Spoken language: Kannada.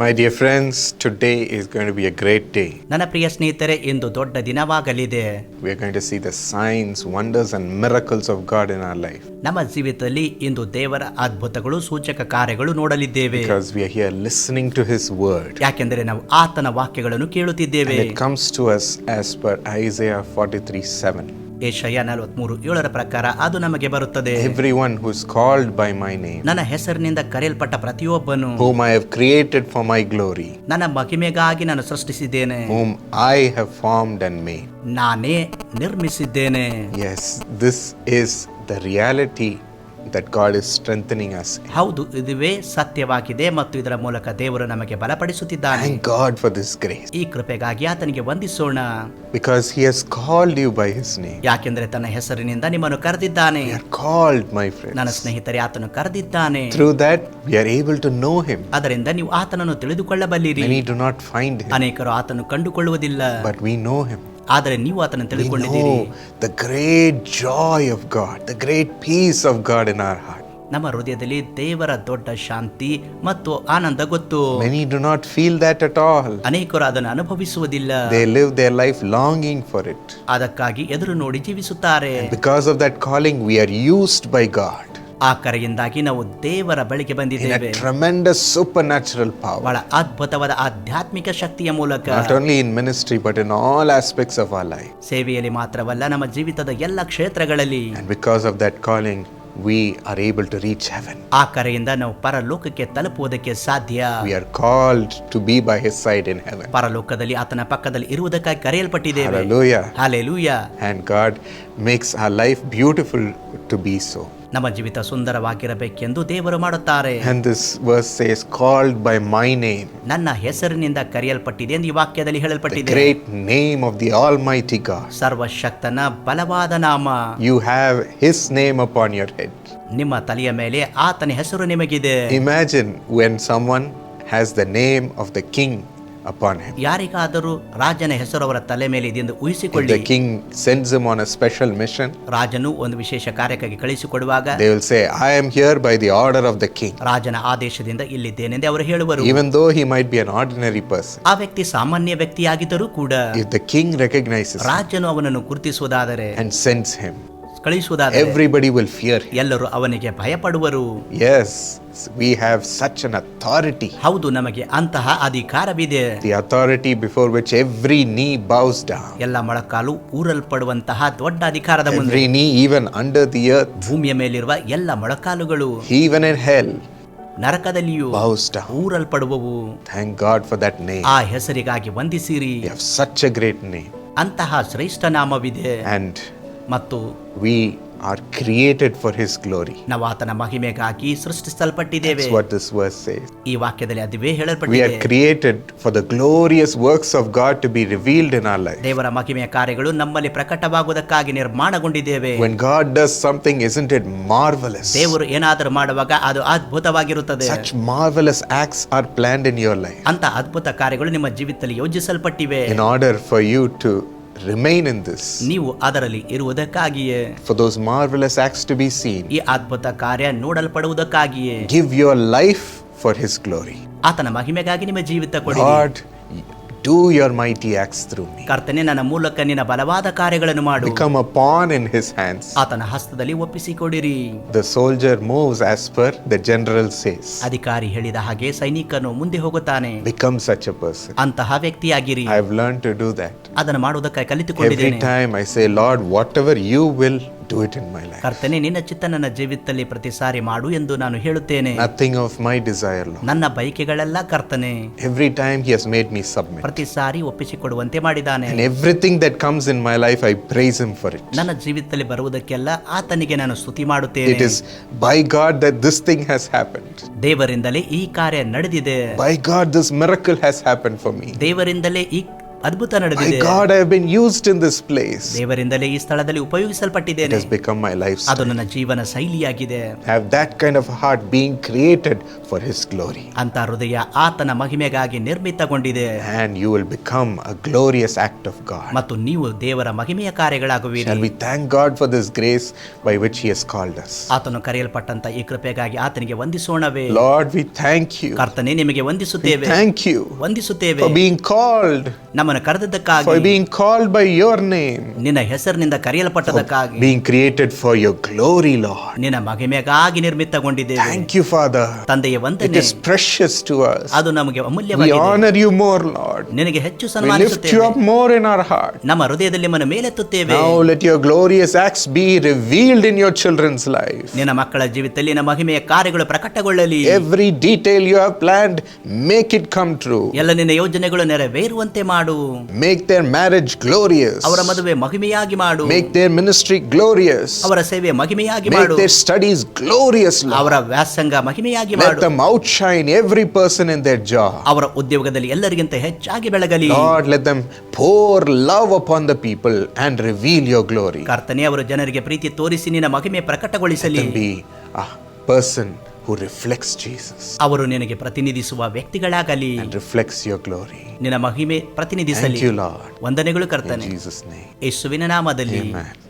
My dear friends today is going to be a great day ನನ್ನ ಪ್ರಿಯ ಸ್ನೇಹಿತರೆ ಇಂದು ದೊಡ್ಡ ದಿನವಾಗಲಿದೆ. We are going to see the science wonders and miracles of God in our life ನಮ್ಮ ಜೀವಿತದಲ್ಲಿ ಇಂದು ದೇವರ ಅದ್ಭುತಗಳು ಸೂಚಕ ಕಾರ್ಯಗಳು ನೋಡಲಿದ್ದೇವೆ. Because we are here listening to his word ಯಾಕೆಂದರೆ ನಾವು ಆತನ ವಾಕ್ಯಗಳನ್ನು ಕೇಳುತ್ತಿದ್ದೇವೆ. It comes to us as per Isaiah 43:7 ಏಷಯ ನಲವತ್ಮೂರು ಏಳರ ಪ್ರಕಾರ ಅದು ನಮಗೆ ಬರುತ್ತದೆ. Every one who's called by my name ನನ್ನ ಹೆಸರಿನಿಂದ ಕರೆಯಲ್ಪಟ್ಟ ಪ್ರತಿಯೊಬ್ಬನು whom I have created for my glory ನನ್ನ ಮಹಿಮೆಗಾಗಿ ನಾನು ಸೃಷ್ಟಿಸಿದ್ದೇನೆ. ಹೋಮ್ ಐ ಹವ್ ಫಾರ್ಮ್ಡ್ ಅನ್ ಮೇ ನಾನೇ ನಿರ್ಮಿಸಿದ್ದೇನೆ. Yes this is the reality that God is strengthening us. ಹೌದು ಇದುವೇ ಸತ್ಯವಾಗಿದೆ ಮತ್ತು ಇದರ ಮೂಲಕ ದೇವರು ನಮಗೆ ಬಲಪಡಿಸುತ್ತಿದ್ದಾನೆ Thank God for this grace ಈ ಕೃಪೆಗಾಗಿ ಆತನಿಗೆ ವಂದಿಸೋಣ because He has called you by His name. ಯಾಕೆಂದ್ರೆ ತನ್ನ ಹೆಸರಿನಿಂದ ನಿಮ್ಮನ್ನು ಕರೆದಿದ್ದಾನೆ We are called, my ನನ್ನ friends. ಸ್ನೇಹಿತರೆ ಆತನು ಕರೆದಿದ್ದಾನೆ Through that, we are able to know Him. ಅದರಿಂದ ನೀವು ಆತನನ್ನು ತಿಳಿದುಕೊಳ್ಳಬಲ್ಲಿರಿ Many do not find Him, ಅನೇಕರು ಆತನು ಕಂಡುಕೊಳ್ಳುವುದಿಲ್ಲ but we know Him. ಆದರೆ ನೀವು ಆತನನ್ನು We ತಿಳಿದುಕೊಂಡಿದ್ದೀರಿ know the great joy of God, the great peace of God in our heart. ನಮ್ಮ ಹೃದಯದಲ್ಲಿ ದೇವರ ದೊಡ್ಡ ಶಾಂತಿ ಮತ್ತು ಆನಂದ ಗೊತ್ತು Many do not feel that at all. ಅನೇಕರು ಅದನ್ನು ಅನುಭವಿಸುವುದಿಲ್ಲ They live their life longing for it. ಅದಕ್ಕಾಗಿ ಎದುರು ನೋಡಿ ಜೀವಿಸುತ್ತಾರೆ Because of that calling, we are used by God ಆ ಕರೆಯಿಂದಾಗಿ ನಾವು ದೇವರ ಬಳಿಗೆ ಬಂದಿದ್ದೇವೆ tremendous supernatural power. ಬಹಳ ಅದ್ಭುತವಾದ ಆಧ್ಯಾತ್ಮಿಕ ಶಕ್ತಿಯ ಮೂಲಕ Not only in ministry, but in all aspects of our life. ಸೇವೆಯಲ್ಲಿ ಮಾತ್ರವಲ್ಲ ನಮ್ಮ ಜೀವಿತದ ಎಲ್ಲ ಕ್ಷೇತ್ರಗಳಲ್ಲಿ And because of that calling, we are able to reach heaven. ಆ ಕರೆಯಿಂದ ನಾವು ಪರಲೋಕಕ್ಕೆ ತಲುಪುವುದಕ್ಕೆ ಸಾಧ್ಯ We are called to be by His side in heaven. ಪರಲೋಕದಲ್ಲಿ ಆತನ ಪಕ್ಕದಲ್ಲಿ ಇರುವುದಕ್ಕಾಗಿ ಕರೆಯಲ್ಪಟ್ಟಿದ್ದೇವೆ Hallelujah. Hallelujah And God makes our life beautiful to be so. ನಮ್ಮ ಜೀವಿತ ಸುಂದರವಾಗಿರಬೇಕೆಂದು ದೇವರು ಮಾಡುತ್ತಾರೆ And this verse says, called by my name, ನನ್ನ ಹೆಸರಿನಿಂದ ಕರೆಯಲ್ಪಟ್ಟಿದೆ ಎಂದು ಈ ವಾಕ್ಯದಲ್ಲಿ the ಹೇಳಲ್ಪಟ್ಟಿದೆ great name of the Almighty God. ಸರ್ವಶಕ್ತನ ಬಲವಾದ ನಾಮ You have His name upon your head. ನಿಮ್ಮ ತಲೆಯ ಮೇಲೆ ಆತನ ಹೆಸರು ನಿಮಗಿದೆ Imagine when someone has the name of the king Upon him. ಯಾರಿಗಾದರೂ ರಾಜನ ಹೆಸರು ಅವರ ತಲೆ ಮೇಲೆ ಇದೆ ಎಂದು If ಊಹಿಸಿಕೊಳ್ಳಿ the king sends him on a special mission, ರಾಜನು ಒಂದು ವಿಶೇಷ ಕಾರ್ಯಕ್ಕಾಗಿ ಕಳಿಸಿಕೊಡುವಾಗ they will say, I am here by the order of the king. ರಾಜನ ಆದೇಶದಿಂದ ಇಲ್ಲಿದ್ದೇನೆಂದು ಅವರು ಹೇಳುವರು Even though he might be an ordinary person, ಆ ವ್ಯಕ್ತಿ ಸಾಮಾನ್ಯ ವ್ಯಕ್ತಿಯಾಗಿದ್ದರೂ ಕೂಡ if the king recognizes him ರಾಜನು ಅವನನ್ನು ಗುರುತಿಸುವುದಾದರೆ and sends him, ಕಳುಹಿಸುವುದಾದರೆ ಎವ್ರಿಬಡಿ ವಿಲ್ ಫಿಯರ್ ಎಲ್ಲರೂ ಅವನಿಗೆ ಭಯಪಡುವರು. Yes we have such an authority ಹೌದು ನಮಗೆ ಅಂತಹ ಅಧಿಕಾರವಿದೆ. The authority before which every knee bows down ಎಲ್ಲ ಮೊಳಕಾಲು ಊರಲ್ಪಡುವಂತಹ ದೊಡ್ಡ ಅಧಿಕಾರದ ಮುಂದೆ. ನೀ ಈವನ್ ಅಂಡರ್ ದಿ ಅರ್ತ್ ಭೂಮಿಯ ಮೇಲಿರುವ ಎಲ್ಲ ಮೊಳಕಾಲುಗಳು ಈವನ್ ಇನ್ ಹೆಲ್ ನರಕದಲ್ಲಿಯೂ ಬೌಸ್ಟ್ ಊರಲ್ಪಡುವವು. Thank God for that name ಆ ಹೆಸರಿಗಾಗಿ ವಂದಿಸಿರಿ. You have such a great name ಅಂತಹ ಶ್ರೇಷ್ಠ ನಾಮವಿದೆ. ಅಂಡ್ ಮತ್ತು we are created for His glory. ನಾವು ಆತನ ಮಹಿಮೆಗಾಗಿ ಸೃಷ್ಟಿಸಲ್ಪಟ್ಟಿದ್ದೇವೆ That's what this verse says. ಈ ವಾಕ್ಯದಲ್ಲಿ ಅದುವೇ We ಹೇಳಲ್ಪಟ್ಟಿದೆ are created for the glorious works of God to be revealed in our life. ದೇವರ ಮಹಿಮೆಯ ಕಾರ್ಯಗಳು ನಮ್ಮಲ್ಲಿ ಪ್ರಕಟವಾಗುವುದಕ್ಕಾಗಿ ನಿರ್ಮಾಣಗೊಂಡಿದ್ದೇವೆ When God does something, isn't it marvelous? ದೇವರು ಏನಾದರೂ ಮಾಡುವಾಗ ಅದು ಅದ್ಭುತವಾಗಿರುತ್ತದೆ Such marvelous acts are planned in your life ಅಂತ ಅದ್ಭುತ ಕಾರ್ಯಗಳು ನಿಮ್ಮ ಜೀವಿತದಲ್ಲಿ ಯೋಜಿಸಲ್ಪಟ್ಟಿವೆ in order for you to remain in this, ನೀವು ಅದರಲ್ಲಿ ಇರುವುದಕ್ಕಾಗಿಯೇ for those marvelous acts to be seen. ಈ ಅದ್ಭುತ ಕಾರ್ಯ ನೋಡಲ್ಪಡುವುದಕ್ಕಾಗಿಯೇ Give your life for His glory. ಆತನ ಮಹಿಮೆಗಾಗಿ ನಿಮ್ಮ ಜೀವಿತ ಕೊಡಿ God, do your mighty acts through me. ಕರ್ತನೆ ನನ್ನ ಮೂಲಕ ನಿನ್ನ ಬಲವಾದ ಕಾರ್ಯಗಳನ್ನು ಮಾಡು Become a pawn in His hands. ಆತನ ಹಸ್ತದಲ್ಲಿ ಒಪ್ಪಿಸಿಕೊಡಿರಿ The soldier moves as per the general says. ಅಧಿಕಾರಿ ಹೇಳಿದ ಹಾಗೆ ಸೈನಿಕನು ಮುಂದೆ ಹೋಗುತ್ತಾನೆ Become such a person. ಅಂತಹ ವ್ಯಕ್ತಿಯಾಗಿರಿ I've learned to do that. ಅದನ್ನು ಮಾಡುವುದಕ್ಕಾಗಿ Every ಕಲಿತುಕೊಂಡಿದ್ದೇನೆ time I say, Lord, whatever you will, do it in my life. ಕರ್ತನೆ ನಿನ್ನ ಚಿತ್ತ ನನ್ನ ಜೀವಿತದಲ್ಲಿ ಪ್ರತಿ ಸಾರಿ ಮಾಡು ಎಂದು ನಾನು ಹೇಳುತ್ತೇನೆ Nothing of my desire, Lord. ನನ್ನ ಬಯಕೆಗಳೆಲ್ಲ ಕರ್ತನೆ Every time He has made me submit. ಪ್ರತಿ ಸಾರಿ ಒಪ್ಪಿಸಿಕೊಡುವಂತೆ ಮಾಡಿದ್ದಾನೆ And everything that comes in my life, I praise Him for it. ನನ್ನ ಜೀವಿತದಲ್ಲಿ ಬರುವುದಕ್ಕೆಲ್ಲ ಆತನಿಗೆ ನಾನು ಸ್ತುತಿ ಮಾಡುತ್ತೇನೆ It is by God that this thing has happened. ದೇವರಿಂದಲೇ ಈ ಕಾರ್ಯ ನಡೆದಿದೆ By God, this miracle has happened for me. ದೇವರಿಂದಲೇ ಈ ಅದ್ಭುತ ನಡೆದಿದೆ. God have been used in this place ದೇವರಿಂದಲೇ ಈ ಸ್ಥಳದಲ್ಲಿ ಉಪಯೋಗಿಸಲ್ಪಟ್ಟಿದ್ದೇನೆ. It has become my life ಅದು ನನ್ನ ಜೀವನ ಶೈಲಿಯಾಗಿದೆ. Have that kind of heart being created for his glory ಅಂತ ಹೃದಯ ಆತನ ಮಹಿಮೆಗಾಗಿ ನಿರ್ಮಿತಗೊಂಡಿದೆ. And you will become a glorious act of God ಮತ್ತು ನೀವು ದೇವರ ಮಹಿಮೆಯ ಕಾರ್ಯಗಳಾಗುವಿರಿ. Shall we thank God for this grace by which he has called us? ಆತನು ಕರೆಯಲ್ಪಟ್ಟಂತ ಈ ಕೃಪೆಗಾಗಿ ಆತನಿಗೆ ವಂದಿಸೋಣವೇ. ಲಾರ್ಡ್ ವಿ ಥ್ಯಾಂಕ್ ಯು ಕರ್ತನೇ ನಿಮಗೆ ವಂದಿಸುತ್ತೇವೆ. ಥ್ಯಾಂಕ್ ಯು ವಂದಿಸುತ್ತೇವೆ. ಫಾರ್ ಬೀಯಿಂಗ್ ಕಾಲ್ಡ್ ನಮ್ಮ for ಕರೆದದ್ದಕ್ಕಾಗಿ being called by your name, ನಿನ್ನ ಹೆಸರಿನಿಂದ ಕರೆಯಲ್ಪಟ್ಟದಕ್ಕಾಗಿ being created for your glory, Lord. ನಿನ್ನ ಮಹಿಮೆಗಾಗಿ ನಿರ್ಮಿತಗೊಂಡಿದ್ದೇವೆ Thank you, Father. ತಂದೆಯ It ವಂದನೆ is precious to us. ಅದು ನಮಗೆ We ಅಮೂಲ್ಯವಾಗಿದೆ honor you more, Lord. ನಿನಗೆ ಹೆಚ್ಚು We lift you ಸನ್ಮಾನಿಸುತ್ತೇವೆ up more in our heart. ನಮ್ಮ ಹೃದಯದಲ್ಲಿ ನಿಮ್ಮನ್ನು ಮೇಲೆತ್ತುತ್ತೇವೆ Now let your glorious acts be revealed in your children's life. ನಿನ್ನ ಮಕ್ಕಳ ಜೀವಿತದಲ್ಲಿ ನಿನ್ನ ಮಹಿಮೆಯ ಕಾರ್ಯಗಳು ಪ್ರಕಟಗೊಳ್ಳಲಿ Every detail you have planned, make it come true. ಎಲ್ಲ ನಿನ್ನ ಯೋಜನೆಗಳು ನೆರವೇರುವಂತೆ ಮಾಡು Make their marriage glorious. ಅವರ ಮದುವೆ ಮಹಿಮೆಯಾಗಿ ಮಾಡು Make their ministry glorious. ಅವರ ಸೇವೆ ಮಹಿಮೆಯಾಗಿ Make ಮಾಡು their studies glorious, Lord. ಅವರ ವ್ಯಾಸಂಗ ಮಹಿಮೆಯಾಗಿ Let ಮಾಡು them outshine every person in their job. ಅವರ ಉದ್ಯೋಗದಲ್ಲಿ ಎಲ್ಲರಿಗಿಂತ ಹೆಚ್ಚಾಗಿ ಬೆಳಗಲಿ Lord, let them pour love upon the people and reveal your glory. ಕರ್ತನೆ ಅವರು ಜನರಿಗೆ ಪ್ರೀತಿ ತೋರಿಸಿ ನಿನ್ನ ಮಹಿಮೆ Let ಪ್ರಕಟಗೊಳಿಸಲಿ them be a person who reflects Jesus ಅವರು ನಿನಗೆ ಪ್ರತಿನಿಧಿಸುವ ವ್ಯಕ್ತಿಗಳಾಗಲಿ ರಿಫ್ಲೆಕ್ಸ್ ಯುವರ್ ಗ್ಲೋರಿ ನಿನ್ನ ಮಹಿಮೆ ಪ್ರತಿನಿಧಿಸಲಿ. ವಂದನೆಗಳು ಕರ್ತಾನೆ. ಯೇಸುವಿನ ನಾಮದಲ್ಲಿ. ಆಮೆನ್